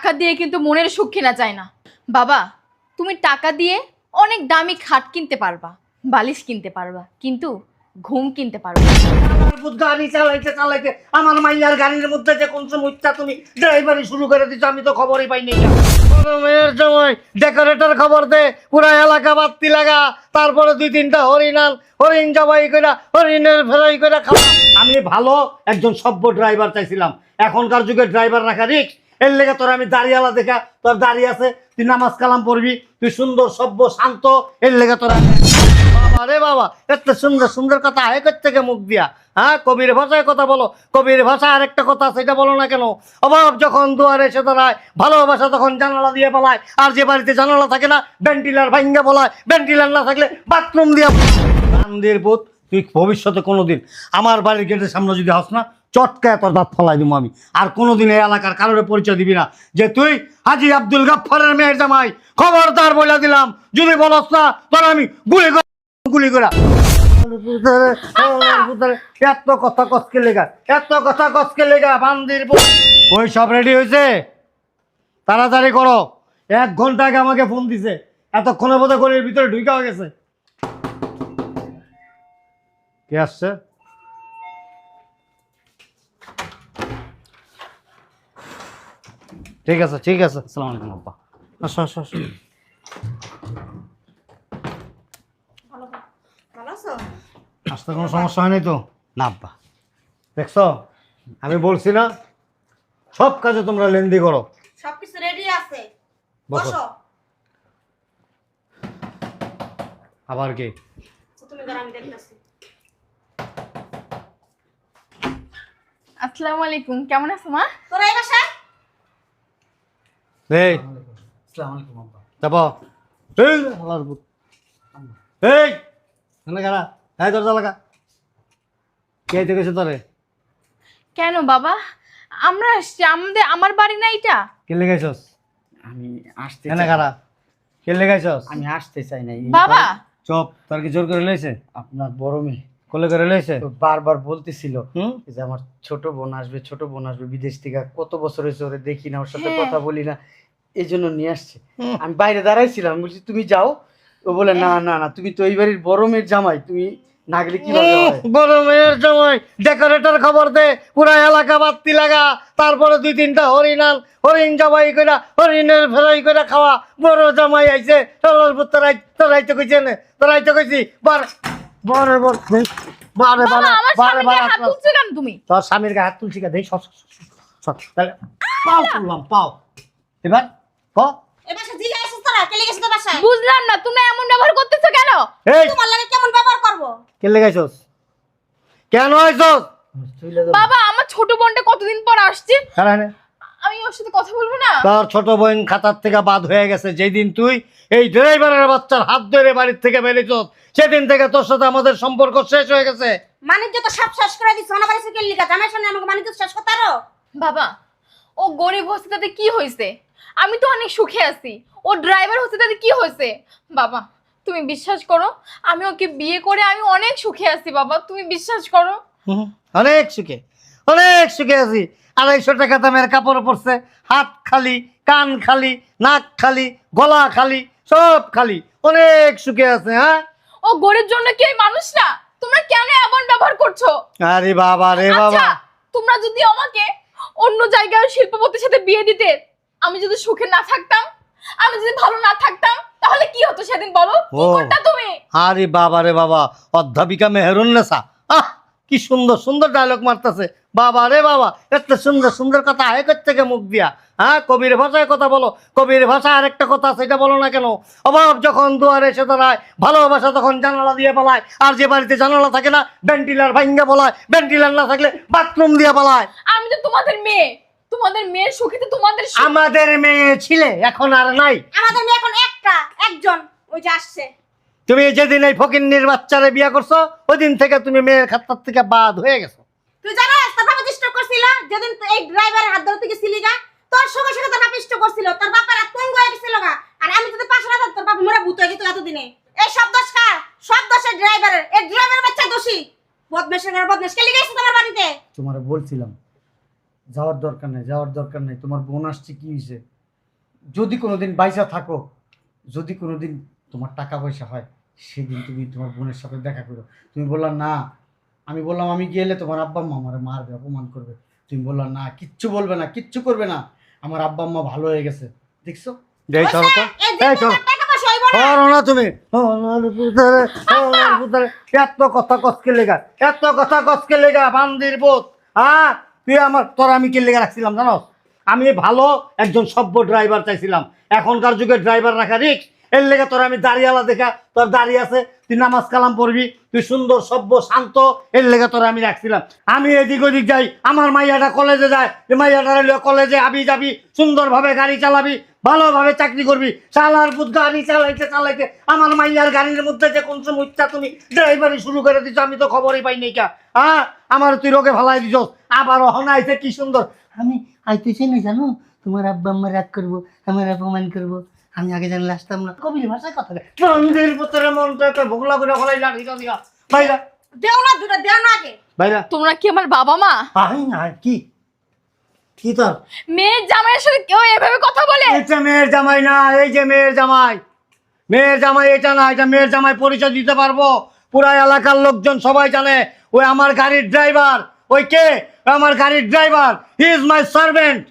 টাকা দিয়ে কিন্তু মনের সুখ কেনা যায় না। বাবা, তুমি টাকা দিয়ে অনেক দামি খাট কিনতে পারবা, বালিশ কিনতে পারবা, কিন্তু ঘুম কিনতে পারবা। আমার গাড়ি চালাইতে চালাইতে, আমার মাইয়ার গাড়ির মধ্যে যে কোন সমস্যা তুমি ড্রাইভারি শুরু করে দিচ্ছ আমি তো খবরই পাইনি মেয়ের সময় ডেকোরেটর খবর দে, পুরা এলাকা বাত্তি লাগা, তারপরে দুই তিনটা হরিণাল হরিণ জবাই করে হরিণের ফেরাই করে খাওয়া। আমি ভালো একজন সভ্য ড্রাইভার চাইছিলাম। এখনকার যুগে ড্রাইভার রাখা রিক্স এর লেগে তোর আমি দাঁড়িয়ালা দেখা, তোর দাঁড়িয়ে আছে, তুই নামাজ কালাম পড়বি, তুই সুন্দর, সভ্য, শান্ত, এর লেগে তোর আমি বাবা এত সুন্দর সুন্দর কথা আয় থেকে মুখ দিয়া? হ্যাঁ কবির ভাষায় কথা বলো। কবির ভাষা আরেকটা কথা সেটা বলো না কেন? অভাব যখন দুয়ারে এসে দাঁড়ায় ভালোবাসা তখন জানালা দিয়ে বলায়, আর যে বাড়িতে জানালা থাকে না ভেন্টিলার ভাঙ্গা বলায় ভেন্টিলার না থাকলে বাথরুম দিয়ে কান্দের পুত তুই ভবিষ্যতে কোনোদিন আমার বাড়ির গেটের সামনে যদি হস না, চটকায় তোর দাঁত ফলাই দিব আমি। আর কোনোদিন এই এলাকার কারোর পরিচয় দিবি না যে তুই হাজি আব্দুল গাফফারের মেয়ের জামাই। খবরদার বলে দিলাম, যদি বলস না, তোর আমি গুলি গুলি করা। এত কথা কসকে লেগা, এত কথা কসকে লেগা, বান্দির ওই সব রেডি হয়েছে তাড়াতাড়ি করো। এক ঘণ্টা আগে আমাকে ফোন দিছে। এতক্ষণে বোধ ঘরের ভিতরে ঢুকা হয়ে গেছে। কে আসছে? ঠিক আছে ঠিক আছে। আসসালামু আলাইকুম আব্বা। আসো আসো আসো। আসতে কোনো সমস্যা হয়নি তো? না আব্বা। দেখছ? আমি বলছি না সব কাজে তোমরা লেন্দি করো। সবকিছু রেডি আছে। বসো। বসো। আবার কি? তুমি আমি দেখতেছি। আসসালামু আলাইকুম কেমন আছো মা? তোরা এই বাসায়? এই। যাব। এই হালার পুত। এই এখানে এই দরজা লাগা। কে তোরে কেন বাবা? আমরা আসছি আমাদের আমার বাড়ি না এটা কে লেগাইছস আমি আসতে এখানে খারা কে লেগাইছস আমি আসতে চাই না। বাবা! চপ তোর কি জোর করে লইছে আপনার বড় মেয়ে। কোলে করে লইছে বারবার বলতেছিল যে আমার ছোট বোন আসবে ছোট বোন আসবে বিদেশ থেকে কত বছর হয়েছে ওরে দেখি না ওর সাথে হ্যাঁ। কথা বলি না এই জন্য নিয়ে আসছে। আমি বাইরে দাঁড়াইছিলাম বলছি তুমি যাও। ও বলে না না না তুমি তো এই বাড়ির বড় মেয়ের জামাই তুমি না গেলে কীভাবে বড় মেয়ের সময় ডেকোরেটর খবর দে পুরা এলাকা বাত্তি লাগা তারপরে দুই তিনটা হরিণাল হরিণ জামাই করে হরিণের ফেরাই করে খাওয়া বড় জামাই আইছে চলার পুত্র তোরাই তো কইছে না তোরাই তো কইছি বার বারে বারে বাবা আমার বারে স্বামীকে বারে হাত তুলছো কেন তুমি? তোর স্বামীর গায়ে হাত তুলছি কা দেই সর সর, সর, সর তাহলে পাও তুললাম পাও। এবার ক? এই বাসায় জিগে আসিস তোরা? কে লেগেছিস তোর বুঝলাম না তুমি এমন ব্যবহার করতেছো কেন? এই। তোমার লাগে কেমন ব্যবহার করব? কে লেগাইছস কেন আইছস? বাবা আমার ছোট বোনটা কতদিন পর আসছে? কারণে আমি ওর সাথে কথা বলব না? তোর ছোট বোন খাতার থেকে বাদ হয়ে গেছে। যেই দিন তুই এই ড্রাইভারের বাচ্চার হাত ধরে বাড়ির থেকে বেরিয়েছ সেদিন থেকে তোর সাথে আমাদের সম্পর্ক শেষ হয়ে গেছে। বাণিজ্য তো সব শেষ করে দিস অনাবার এসে কে লিখা জামাই সামনে আমাকে বাণিজ্য শেষ করতে আরও। বাবা ও গরিব হচ্ছে তাতে কি হয়েছে? আমি তো অনেক সুখে আছি। ও ড্রাইভার হচ্ছে তাতে কি হয়েছে? বাবা তুমি বিশ্বাস করো আমি ওকে বিয়ে করে আমি অনেক সুখে আছি বাবা। তুমি বিশ্বাস করো? অনেক সুখে। অনেক সুখে আছি। আড়াইশো টাকা দামের কাপড় পরছে। হাত খালি কান খালি নাক খালি গলা খালি সব খালি। অনেক সুখে আছে হ্যাঁ? ও গরিব জন্য কি মানুষ না? তোমরা কেন এমন ব্যবহার করছ? আরে বাবা রে বাবা। আচ্ছা তোমরা যদি আমাকে অন্য জায়গায় শিল্পপতির সাথে বিয়ে দিতে আমি যদি সুখে না থাকতাম আমি যদি ভালো না থাকতাম তাহলে কি হতো সেদিন বলো? কি। করতা তুমি? আরে বাবা রে বাবা। অধ্যাপিকা মেহরুন্নেসা কি সুন্দর সুন্দর ডায়লগ মারতেছে। বাবা রে বাবা এত সুন্দর সুন্দর কথা আয় থেকে মুখ দিয়া? হ্যাঁ কবির ভাষায় কথা বলো। কবির ভাষা আরেকটা কথা সেটা বলো না কেন? অভাব যখন দুয়ারে এসে দাঁড়ায় ভালোবাসা তখন জানালা দিয়ে বলায় আর যে বাড়িতে জানালা থাকে না ভেন্টিলার ভাঙ্গা বলায়। ভেন্টিলার না থাকলে বাথরুম দিয়ে বলায় আমি তো তোমাদের মেয়ে। তোমাদের মেয়ের সুখে তো তোমাদের। আমাদের মেয়ে ছিলে এখন আর নাই। আমাদের মেয়ে এখন একটা একজন। ওই যে আসছে। তুমি যেদিন এই ফকিন্নির বাচ্চারে বিয়ে করছ ওই দিন থেকে তুমি মেয়ের খাতার থেকে বাদ হয়ে গেছো। তুই জানাস তোর বাবা ডিস্টার্ব করছিল যেদিন এই ড্রাইভারের হাত ধরতে গেছিলি গা তোর সঙ্গে সঙ্গে তোর বাবা করছিল তোর বাবার হাত পঙ্গু হয়ে গেছিল গা? আর আমি যদি পাশে না তোর বাবা মোরা ভূত হয়ে যেত এতদিনে। এই সব দোষ কার? সব দোষের ড্রাইভারের এই ড্রাইভারের বাচ্চা দোষী। বদমেশের ঘরে বদমেশ। কে লিখেছে তোমার বাড়িতে? তোমার বলছিলাম যাওয়ার দরকার নেই যাওয়ার দরকার নেই। তোমার বোন আসছে কি হয়েছে? যদি কোনোদিন বাইসা থাকো যদি কোনোদিন তোমার টাকা পয়সা হয় সেদিন তুমি তোমার বোনের সাথে দেখা করো। তুমি বললা না। আমি বললাম আমি গেলে তোমার আব্বা আম্মা আমার মারবে অপমান করবে। তুমি বললা না কিচ্ছু বলবে না কিচ্ছু করবে না। আমার আব্বা আম্মা ভালো হয়ে গেছে। দেখছ? চলো তো। এই চলো। না। তুমি। এত কথা কসকে লেগা এত কথা কসকে লেগা বান্দির বোধ। হ্যাঁ তুই আমার তোর আমি কে লেগা রাখছিলাম জানো আমি ভালো একজন সভ্য ড্রাইভার চাইছিলাম। এখনকার যুগে ড্রাইভার রাখা রিক্স এর লেগে তোর আমি দাঁড়িয়ালা দেখা, তোর দাঁড়িয়ে আছে, তুই নামাজ কালাম পড়বি, তুই সুন্দর, সভ্য, শান্ত, এর লেগে তোর আমি রাখছিলাম। আমি এদিক ওদিক যাই, আমার মাইয়াটা কলেজে যায় মাইয়াটা কলেজে আবি যাবি, সুন্দরভাবে গাড়ি চালাবি, ভালোভাবে চাকরি করবি চালার বুধ গাড়ি চালাইতে চালাইতে আমার মাইয়ার গাড়ির মধ্যে যে কোন সময় ইচ্ছা তুমি ড্রাইভারি শুরু করে দিচ্ছ আমি তো খবরই পাই নাই কা। হ্যাঁ আমার তুই রোগে ভালাই দিছ আবার হনাইছে কি সুন্দর। আমি আইতেছি না জানো? তোমার আব্বা আম্মা রাগ করব, আমার অপমান করব। আমি আগে জানলে আসতাম না। কবির ভাষায় কথা পুত্রের মন্ত্র একটা ভোগলা করে লাঠি দিয়া। বাইরা দেও না দুটো দেও না আগে। বাইরা তোমরা কি আমার বাবা মা? আই না কি? কি তোর? মেয়ের জামাইয়ের সাথে কেউ এভাবে কথা বলে? এটা মেয়ের জামাই না এই যে মেয়ের জামাই। মেয়ের জামাই এটা না এটা মেয়ের জামাই পরিচয় দিতে পারব। পুরা এলাকার লোকজন সবাই জানে ওই আমার গাড়ির ড্রাইভার ওই কে? আমার গাড়ির driver he is my servant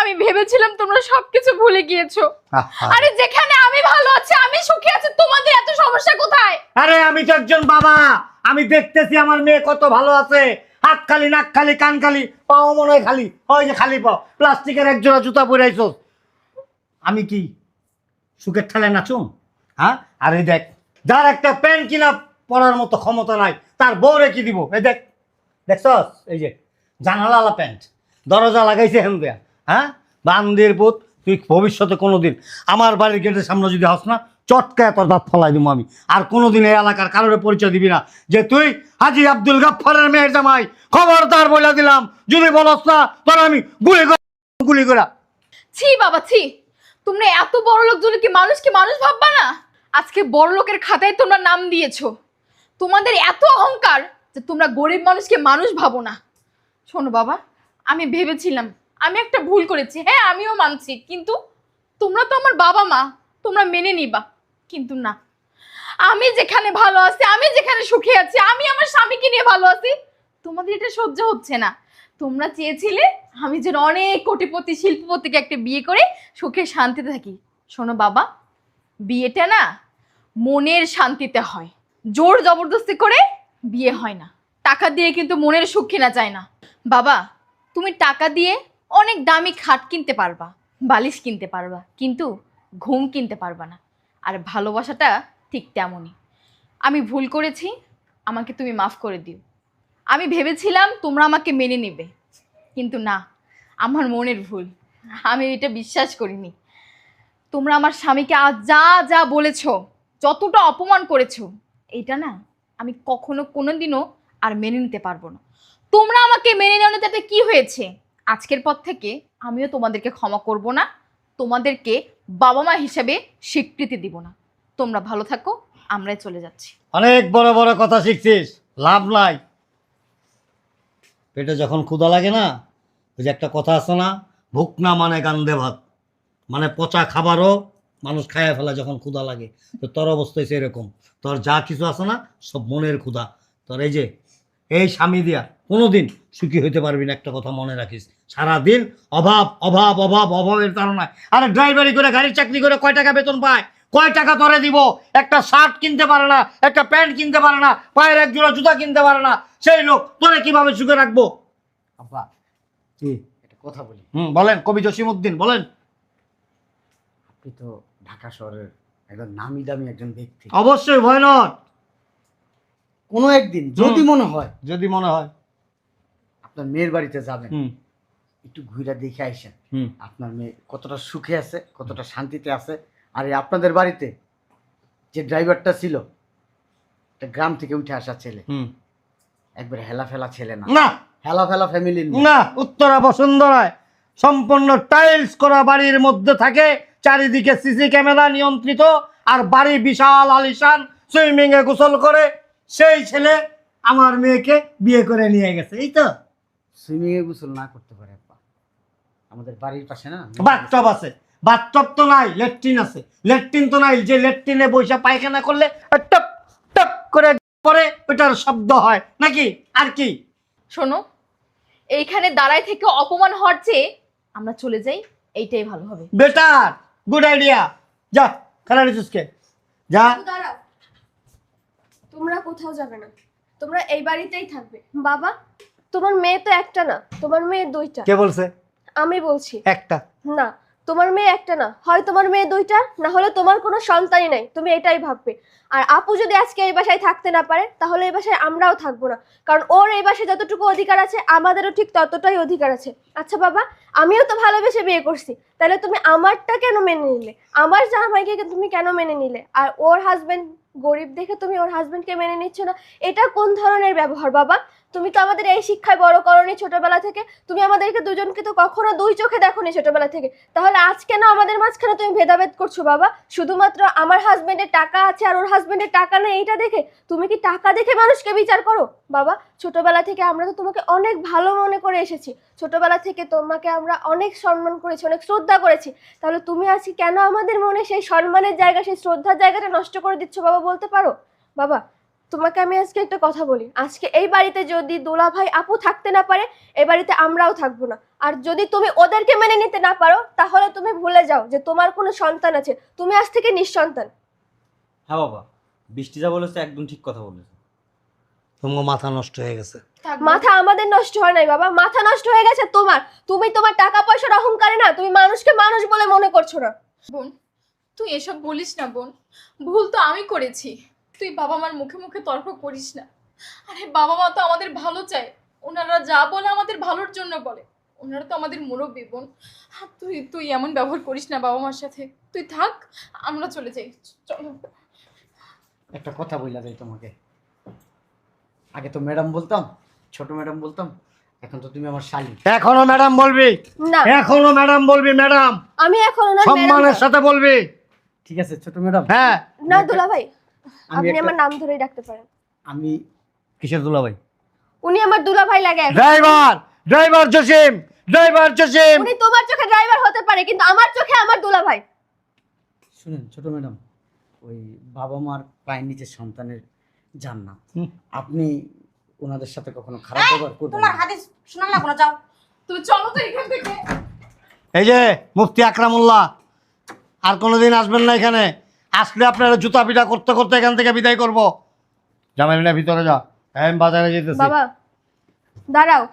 আমি ভেবেছিলাম তোমরা সবকিছু ভুলে গিয়েছো। আরে যেখানে আমি ভালো আছি আমি সুখী আছি তোমাদের এত সমস্যা কোথায়? আরে আমি তো একজন বাবা। আমি দেখতেছি আমার মেয়ে কত ভালো আছে। হাত খালি নাক খালি কান খালি পাও মনে হয় খালি। ওই যে খালি পাও। প্লাস্টিকের এক জোড়া জুতা পরে আইছো আমি কি সুখের ঠেলে নাচুম? হ্যাঁ? আর এই দেখ যার একটা প্যান্ট কিনা পরার মতো ক্ষমতা নাই তার বউ রেখে দিব? এই দেখ দেখছস? এই যে জানালা প্যান্ট। দরজা লাগাইছে হেন দেয়া। হ্যাঁ? বান্দির পুত, তুই ভবিষ্যতে কোনো দিন আমার বাড়ির গেটের সামনে যদি হস না চটকায় তোর দাঁত ফলাই দিব আমি। আর কোনোদিন এই এলাকার কারোর পরিচয় দিবি না যে তুই হাজি আব্দুল গাফফারের মেয়ের জামাই। খবরদার বলে দিলাম, যদি বলস না, তোর আমি গুলি গুলি করা। ছি বাবা, ছি। তোমরা এত বড় লোক যদি কি মানুষকে মানুষ ভাববা না? আজকে বড় লোকের খাতায় তোমরা নাম দিয়েছ। তোমাদের এত অহংকার যে তোমরা গরিব মানুষকে মানুষ ভাবো না। শোনো বাবা, আমি ভেবেছিলাম আমি একটা ভুল করেছি। হ্যাঁ আমিও মানছি, কিন্তু তোমরা তো আমার বাবা মা, তোমরা মেনে নিবা। কিন্তু না। আমি যেখানে ভালো আছি, আমি যেখানে সুখে আছি, আমি আমার স্বামীকে নিয়ে ভালো আছি, তোমাদের এটা সহ্য হচ্ছে না। তোমরা চেয়েছিলে আমি যেন অনেক কোটিপতি, শিল্পপতিকে একটা বিয়ে করে সুখে শান্তিতে থাকি। শোনো বাবা, বিয়েটা না মনের শান্তিতে হয়। জোর জবরদস্তি করে বিয়ে হয় না। টাকা দিয়ে কিন্তু মনের সুখ কেনা যায় না। বাবা, তুমি টাকা দিয়ে অনেক দামি খাট কিনতে পারবা, বালিশ কিনতে পারবা, কিন্তু ঘুম কিনতে পারবা না। আর ভালোবাসাটা ঠিক তেমনই। আমি ভুল করেছি, আমাকে তুমি মাফ করে দিও। আমি ভেবেছিলাম তোমরা আমাকে মেনে নেবে, কিন্তু না, আমার মনের ভুল। আমি এটা বিশ্বাস করিনি। তোমরা আমার স্বামীকে আজ যা যা বলেছ, যতটা অপমান করেছ, এটা না আমি কখনো কোনোদিনও আর মেনে নিতে পারব না। তোমরা আমাকে মেনে নেওয়া তাতে কি হয়েছে? আজকের পর থেকে আমিও তোমাদেরকে ক্ষমা করব না, তোমাদেরকে বাবা মা হিসেবে স্বীকৃতি দিব না। তোমরা ভালো থাকো, আমরাই চলে যাচ্ছি। অনেক বড় বড় কথা শিখছিস, লাভ নাই। পেটে যখন ক্ষুধা লাগে না, ওই যে একটা কথা আছে না ভুক না মানে গান্দে ভাত। মানে পচা খাবারও মানুষ খাইয়া ফেলা যখন ক্ষুধা লাগে। তো তোর অবস্থায় এরকম। তোর যা কিছু আছে না, সব মনের ক্ষুধা। তোর এই যে, এই স্বামী দিয়া কোনোদিন সুখী হইতে পারবি না, একটা কথা মনে রাখিস। সারাদিন অভাব অভাব অভাব অভাবের তাড়নায়। আরে ড্রাইভারি করে গাড়ির চাকরি করে কয় টাকা বেতন পায়? কয় টাকা তোরে দিব? একটা শার্ট কিনতে পারে না একটা প্যান্ট কিনতে পারে না পায়ের এক জোড়া জুতা কিনতে পারে না। সেই লোক তোরে কীভাবে সুখে রাখব? আব্বা কি? একটা কথা বলি। হুম বলেন কবি জসিমউদ্দিন বলেন। আপনি তো ঢাকা শহরের একজন নামি দামি একজন ব্যক্তি। অবশ্যই ভয় নট কোনো একদিন যদি মনে হয়। যদি মনে হয়। আপনার মেয়ের বাড়িতে যাবেন। হুম। একটু ঘুরে দেখে আইসেন। আপনার মেয়ে কতটা সুখে আছে কতটা শান্তিতে আছে। আর এই আপনাদের বাড়িতে যে ড্রাইভারটা ছিল একটা গ্রাম থেকে উঠে আসা ছেলে। একবার হেলা ফেলা ছেলে না। না! হেলা ফেলা ফ্যামিলি না! উত্তরা বসুন্ধরায় সম্পূর্ণ টাইলস করা বাড়ির মধ্যে থাকে চারিদিকে সিসি ক্যামেরা নিয়ন্ত্রিত আর বাড়ি বিশাল আলিশান সুইমিং এ গোসল করে সেই ছেলে আমার মেয়েকে বিয়ে করে নিয়ে গেছে এই তো? সুইমিং এ গোসল না করতে পারে। আমাদের বাড়ির পাশে না? বাথটব আছে। বাথটব তো নাই লেট্রিন আছে। লেট্রিন তো নাই যে লেট্রিনে বৈশা পায়খানা করলে টপ টপ করে পরে ওটার শব্দ হয়। নাকি? আর কি? শোনো এইখানে দাঁড়ায় থেকে অপমান হওয়ার চেয়ে আমরা চলে যাই এইটাই ভালো হবে। বেটার গুড আইডিয়া যা খেলা রিসুসকে যা। দাঁড়াও। তোমরা কোথাও যাবে না। তোমরা এই বাড়িতেই থাকবে। বাবা তোমার মেয়ে তো একটা না তোমার মেয়ে দুইটা। কে বলছে? আমি বলছি। একটা। না তোমার মেয়ে একটা না। হয় তোমার মেয়ে দুইটা না হলে তোমার কোনো সন্তানই নাই। তুমি এটাই ভাববে। আর আপু যদি আজকে এই বাসায় থাকতে না পারে তাহলে এই বাসায় আমরাও থাকব না। কারণ ওর এই বাসায় যতটুকু অধিকার আছে আমাদেরও ঠিক ততটাই অধিকার আছে। আচ্ছা বাবা আমিও তো ভালোবেসে বিয়ে করছি। তাহলে তুমি আমারটা কেন মেনে নিলে? আমার জামাইকে তুমি কেন মেনে নিলে? আর ওর হাজবেন্ড গরিব দেখে তুমি ওর হাজবেন্ডকে মেনে নিচ্ছ না? এটা কোন ধরনের ব্যবহার বাবা? তুমি তো আমাদের এই শিক্ষায় বড় করনি ছোটবেলা থেকে। তুমি আমাদেরকে দুজনকে তো কখনো দুই চোখে দেখোনি ছোটবেলা থেকে। তাহলে আজ কেন আমাদের মাঝখানে তুমি ভেদাভেদ করছ বাবা? শুধুমাত্র আমার হাজবেন্ডের টাকা আছে আর ওর হাজবেন্ডের টাকা নেই, এইটা দেখে। তুমি কি টাকা দেখে মানুষকে বিচার করো? বাবা, ছোটবেলা থেকে আমরা তো তোমাকে অনেক ভালো মনে করে এসেছি। ছোটবেলা থেকে তোমাকে আমরা অনেক সম্মান করেছি, অনেক শ্রদ্ধা করেছি। তাহলে তুমি আজকে কেন আমাদের মনে সেই সম্মানের জায়গা, সেই শ্রদ্ধার জায়গাটা নষ্ট করে দিচ্ছ বাবা বলতে পারো? বাবা তোমাকে আমি আজকে একটা কথা বলি। আজকে এই বাড়িতে যদি দোলা ভাই আপু থাকতে না পারে এই বাড়িতে আমরাও থাকব না। আর যদি তুমি ওদেরকে মেনে নিতে না পারো তাহলে তুমি ভুলে যাও যে তোমার কোনো সন্তান আছে। তুমি আজ থেকে নিঃসন্তান। হ্যাঁ বাবা বৃষ্টি যা বলেছে একদম ঠিক কথা বলেছে। তোমার মাথা নষ্ট হয়ে গেছে। মাথা আমাদের নষ্ট হয় নাই বাবা মাথা নষ্ট হয়ে গেছে তোমার। তুমি তোমার টাকা পয়সার অহংকারে না তুমি মানুষকে মানুষ বলে মনে করছ না। বোন তুই এসব বলিস না বোন। ভুল তো আমি করেছি। তুই বাবা মার মুখে মুখে তর্ক করিস না। আরে বাবা মা তো আমাদের ভালো চায়। ওনারা যা বলে আমাদের ভালোর জন্য বলে। ওনারা তো আমাদের মুরব্বী বোন। আর তুই তুই এমন ব্যবহার করিস না বাবা মার সাথে। তুই থাক আমরা চলে যাই। চলো। একটা কথা বইলা যাই তোমাকে। আগে তো ম্যাডাম বলতাম ছোট ম্যাডাম বলতাম এখন তো তুমি আমার শালী। এখনও ম্যাডাম বলবি? না। এখনও ম্যাডাম বলবি ম্যাডাম? আমি এখন ওনার ম্যাডাম সম্মানের না। সাথে বলবি? ঠিক আছে ছোট ম্যাডাম। হ্যাঁ। না দুলা ভাই আপনি আমার নাম ধরেই ডাকতে পারেন। আমি কিসের দুলাভাই? উনি আমার দুলা ভাই লাগে driver driver Jasim driver Jasim. উনি তোমার চোখে ড্রাইভার হতে পারে কিন্তু আমার চোখে আমার দুলা ভাই শুনেন ছোট ম্যাডাম ওই বাবা মার পায়ের নিচে সন্তানের যান না হুম। আপনি ওনাদের সাথে কখনো খারাপ ব্যবহার করবেন তোমার না। হাদিস লাগবো না যাও। তুই চলো তো এখান থেকে। এই যে মুফতি আকরামুল্লাহ আর কোনোদিন আসবেন না এখানে। আসলে আপনারা জুতা পিটা করতে করতে এখান থেকে বিদায় করব। জামাই মিনা ভিতরে যা। আমি বাজারে যেতেছি। বাবা দাঁড়াও।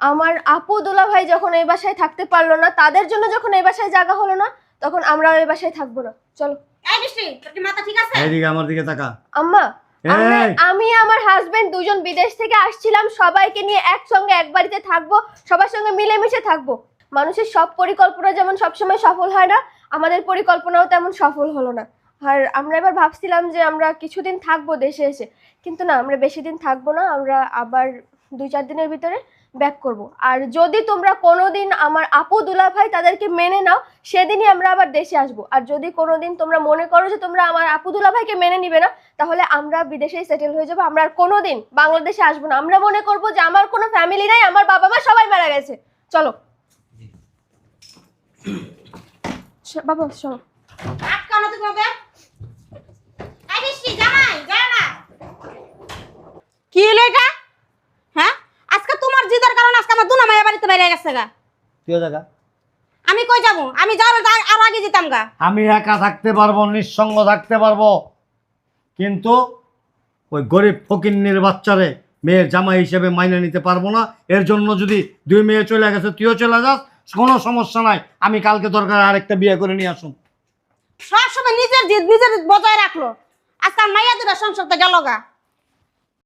আমার আপু দুলা ভাই যখন এই বাসায় থাকতে পারল না তাদের জন্য যখন এই বাসায় জায়গা হলো না তখন আমরাও এই বাসায় থাকব না। চলো। এই বৃষ্টি তোর কি মাথা ঠিক আছে? এইদিকে আমার দিকে তাকা। আম্মা আমরা- আমি আমার হাজবেন্ড দুজন বিদেশ থেকে আসছিলাম সবাইকে নিয়ে একসঙ্গে এক বাড়িতে থাকব সবার সঙ্গে মিলেমিশে থাকব। মানুষের সব পরিকল্পনা যেমন সবসময় সফল হয় না আমাদের পরিকল্পনাও তেমন সফল হলো না। আর আমরা এবার ভাবছিলাম যে আমরা কিছুদিন থাকব দেশে এসে। কিন্তু না, আমরা বেশি দিন থাকব না, আমরা আবার দুই চার দিনের ভিতরে ব্যাক করব। আর যদি তোমরা কোনোদিন আমার আপু দুলা ভাই তাদেরকে মেনে নাও, সেদিনই আমরা আবার দেশে আসব। আর যদি কোনোদিন তোমরা মনে করো যে তোমরা আমার আপু দুলা ভাইকে মেনে নিবে না, তাহলে আমরা বিদেশেই সেটেল হয়ে যাব। আমরা আর কোনোদিন বাংলাদেশে আসব না। আমরা মনে করব যে আমার কোনো ফ্যামিলি নাই, আমার বাবা মা সবাই মারা গেছে। চলো। বাবা চলো আটকানো তুমি ওকে এই বৃষ্টি জামাই যাও না কি হলো এটা? হ্যাঁ? আজকে তোমার জিদার কারণে আজকে আমার দুনা মায়ের বাড়িতে বাইরে গেছে গা। তুই জায়গা আমি কই যাব? আমি যাওয়ার আগে- আগে যেতাম গা। আমি একা থাকতে পারব নিঃসঙ্গ থাকতে পারব। কিন্তু ওই গরিব ফকিন্নির বাচ্চারে মেয়ের জামাই হিসেবে মাইনে নিতে পারব না। এর জন্য যদি দুই মেয়ে চলে গেছে তুইও চলে যাস। কোনো সমস্যা নাই। আমি কালকে দরকার আরেকটা বিয়ে করে নিয়ে আসুন। সব সময় নিজের জিদ নিজের বজায় রাখল। আজকাল মাইয়া দুটা সংসারটা গেল গা।